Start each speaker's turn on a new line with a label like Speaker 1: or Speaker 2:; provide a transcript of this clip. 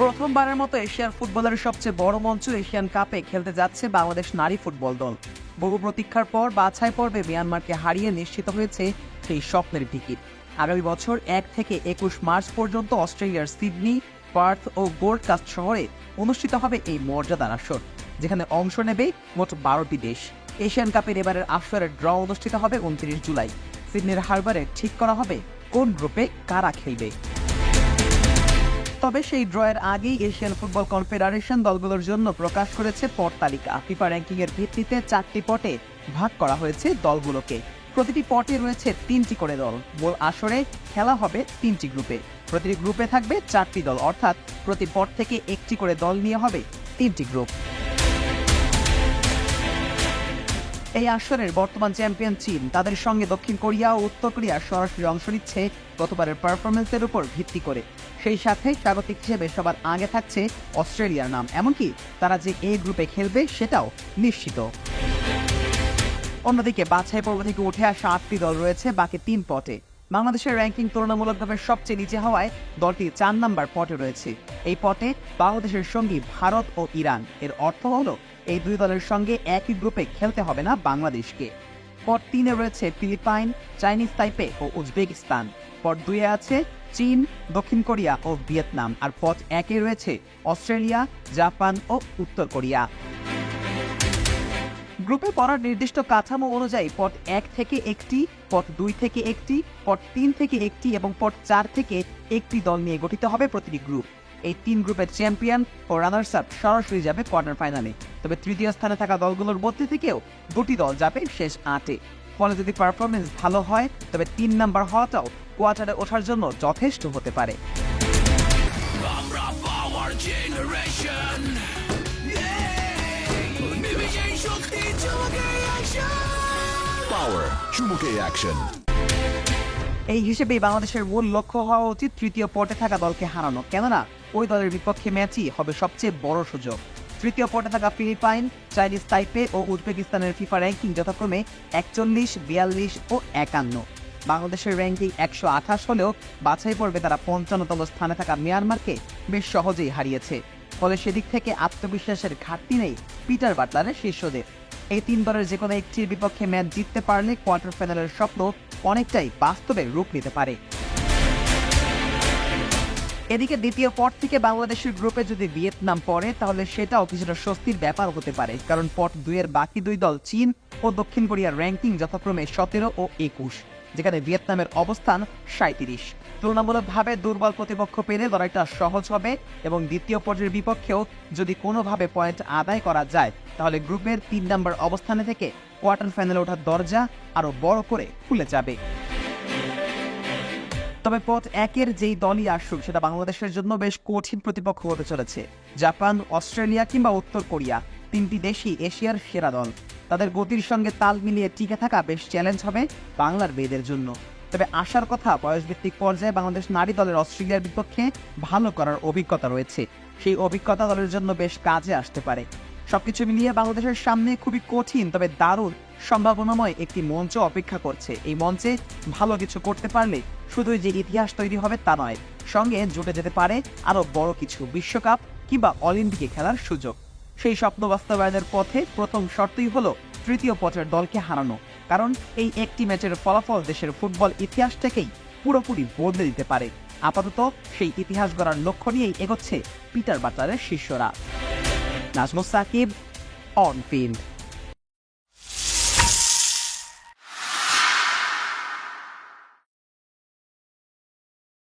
Speaker 1: প্রথমবারের মতো এশিয়ার ফুটবলের সবচেয়ে বড় মঞ্চ এশিয়ান কাপে খেলতে যাচ্ছে বাংলাদেশ নারী ফুটবল দল। বহু প্রতীক্ষার পর বাছাই পর্বে মিয়ানমারকে হারিয়ে নিশ্চিত হয়েছে সেই স্বপ্নের টিকিট আগামী বছর এক থেকে একুশ মার্চ পর্যন্ত অস্ট্রেলিয়ার সিডনি, পার্থ ও গোল্ড কাস্ট শহরে অনুষ্ঠিত হবে এই মর্যাদার আসর, যেখানে অংশ নেবে মোট বারোটি দেশ। এশিয়ান কাপের এবারের আসরের ড্র অনুষ্ঠিত হবে উনত্রিশ জুলাই। সিডনির হারবারে ঠিক করা হবে কোন গ্রুপে কারা খেলবে। তবে সেই ড্রয়ের আগেই এশিয়ান ফুটবল কনফেডারেশন দলগুলোর জন্য প্রকাশ করেছে পট তালিকা। ফিফা র্যাঙ্কিং এর ভিত্তিতে চারটি পটে ভাগ করা হয়েছে দলগুলোকে। প্রতিটি পটে রয়েছে তিনটি করে দল। মূল আসরে খেলা হবে তিনটি গ্রুপে। প্রতিটি গ্রুপে থাকবে চারটি দল, অর্থাৎ প্রতি পট থেকে একটি করে দল নিয়ে হবে তিনটি গ্রুপ। এই আসরের বর্তমান চ্যাম্পিয়ন চীন। তাদের সঙ্গে দক্ষিণ কোরিয়া ও উত্তর কোরিয়া সরাসরি অংশ নিচ্ছে গতবারের পারফরমেন্সের উপর ভিত্তি করে। সেই সাথে স্বাগতিক হিসেবে সবার আগে থাকছে অস্ট্রেলিয়ার নাম। এমনকি তারা যে এই গ্রুপে খেলবে সেটাও নিশ্চিত। অন্যদিকে বাছাই পর্ব থেকে উঠে আসা আটটি দল রয়েছে বাকি তিন পটে বাংলাদেশের র্যাঙ্কিং তুলনামূলকভাবে সবচেয়ে নিচে হওয়ায় দলটি চার নাম্বার পটে রয়েছে। এই পটে বাংলাদেশের সঙ্গী ভারত ও ইরান। এর অর্থ হলো, এই দুই দলের সঙ্গে একই গ্রুপে খেলতে হবে না বাংলাদেশকে। পট তিনে রয়েছে ফিলিপাইন, চাইনিজ তাইপে ও উজবেকিস্তান। পট দুইয়ে আছে চীন, দক্ষিণ কোরিয়া ও ভিয়েতনাম। আর পট একে রয়েছে অস্ট্রেলিয়া, জাপান ও উত্তর কোরিয়া। গ্রুপে পড়ার নির্দিষ্ট কাঠামো অনুযায়ী পট এক থেকে একটি পট দুই থেকে একটি পট তিন থেকে একটি এবং পট চার থেকে একটি দল নিয়ে গঠিত হবে প্রতিটি গ্রুপ। এই তিন গ্রুপের চ্যাম্পিয়ন ও রানার্স আপ সরাসরি যাবে কোয়ার্টার ফাইনালে। তবে তৃতীয় স্থানে থাকা দলগুলোর মধ্যে থেকেও দুটি দল যাবে শেষ আটে। ফলে যদি পারফরমেন্স ভালো হয়, তবে তিন নাম্বার হওয়াটাও কোয়ার্টারে ওঠার জন্য যথেষ্ট হতে পারে।
Speaker 2: শক্তি চমকে
Speaker 3: পাওয়ার চুমুকে অ্যাকশন
Speaker 1: এই হিসেবেই বাংলাদেশের মূল লক্ষ্য হওয়া উচিত তৃতীয় পটে থাকা দলকে হারানো। কেননা ওই দলের বিপক্ষে ম্যাচই হবে সবচেয়ে বড় সুযোগ। তৃতীয় পটে থাকা ফিলিপাইন চাইনিজ তাইপে ও উজবেকিস্তানের ফিফা র্যাঙ্কিং যথাক্রমে একচল্লিশ বিয়াল্লিশ ও একান্ন। বাংলাদেশের র্যাঙ্কিং একশো আঠাশ হলেও বাছাই পর্বে তারা পঞ্চান্নতম স্থানে থাকা মিয়ানমারকে বেশ সহজেই হারিয়েছে। ফলে সেদিক থেকে আত্মবিশ্বাসের ঘাটতি নেই পিটার বাটলারের শীর্ষদের। এই তিনবারের যে কোনো একটির বিপক্ষে ম্যাচ জিততে পারলে কোয়ার্টার ফাইনালের স্বপ্ন অনেকটাই বাস্তবে রূপ নিতে পারে। এদিকে দ্বিতীয় পট থেকে বাংলাদেশের গ্রুপে যদি ভিয়েতনাম পড়ে, তাহলে সেটাও কিছুটা স্বস্তির ব্যাপার হতে পারে, কারণ পট দুইয়ের বাকি দুই দল চীন ও দক্ষিণ কোরিয়ার র্যাঙ্কিং যথাক্রমে সতেরো ও একুশ। যেখানে ভিয়েতনামের অবস্থান সাঁত্রিশ তুলনামূলকভাবে দুর্বল প্রতিপক্ষ পেলে লড়াইটা সহজ হবে এবং দ্বিতীয় পর্যায়ের বিপক্ষেও যদি কোনোভাবে পয়েন্ট আদায় করা যায়, তাহলে গ্রুপের তিন নম্বর অবস্থানে থেকে কোয়ার্টার ফাইনালে ওঠার দরজা আরও বড় করে খুলে যাবে। তবে পথ একের যেই দলই আসুক, সেটা বাংলাদেশের জন্য বেশ কঠিন প্রতিপক্ষ হতে চলেছে। জাপান, অস্ট্রেলিয়া কিংবা উত্তর কোরিয়া। তিনটি দেশই এশিয়ার সেরা দল। তাদের গতির সঙ্গে তাল মিলিয়ে টিকে থাকা বেশ চ্যালেঞ্জ হবে বাংলার মেয়েদের জন্য। তবে আশার কথা, বয়সভিত্তিক পর্যায়ে বাংলাদেশ নারী দলের অস্ট্রেলিয়ার বিপক্ষে ভালো করার অভিজ্ঞতা রয়েছে। সেই অভিজ্ঞতা দলের জন্য বেশ কাজে আসতে পারে। সবকিছু মিলিয়ে বাংলাদেশের সামনে খুবই কঠিন, তবে দারুণ সম্ভাবনাময় একটি মঞ্চ অপেক্ষা করছে। এই মঞ্চে ভালো কিছু করতে পারলে শুধুই যে ইতিহাস তৈরি হবে তা নয়, সঙ্গে জুটে যেতে পারে আরও বড় কিছু বিশ্বকাপ কিংবা অলিম্পিকে খেলার সুযোগ। সেই স্বপ্ন বাস্তবায়নের পথে প্রথম শর্তই হলো তৃতীয় পথের দলকে হারানো। কারণ এই একটি ম্যাচের ফলাফল দেশের ফুটবল ইতিহাসটাকেই পুরোপুরি বদলে দিতে পারে। আপাতত সেই ইতিহাস গড়ার লক্ষ্য নিয়েই এগোচ্ছে পিটার বাটারের শিষ্যরা। Najmus Shakib on field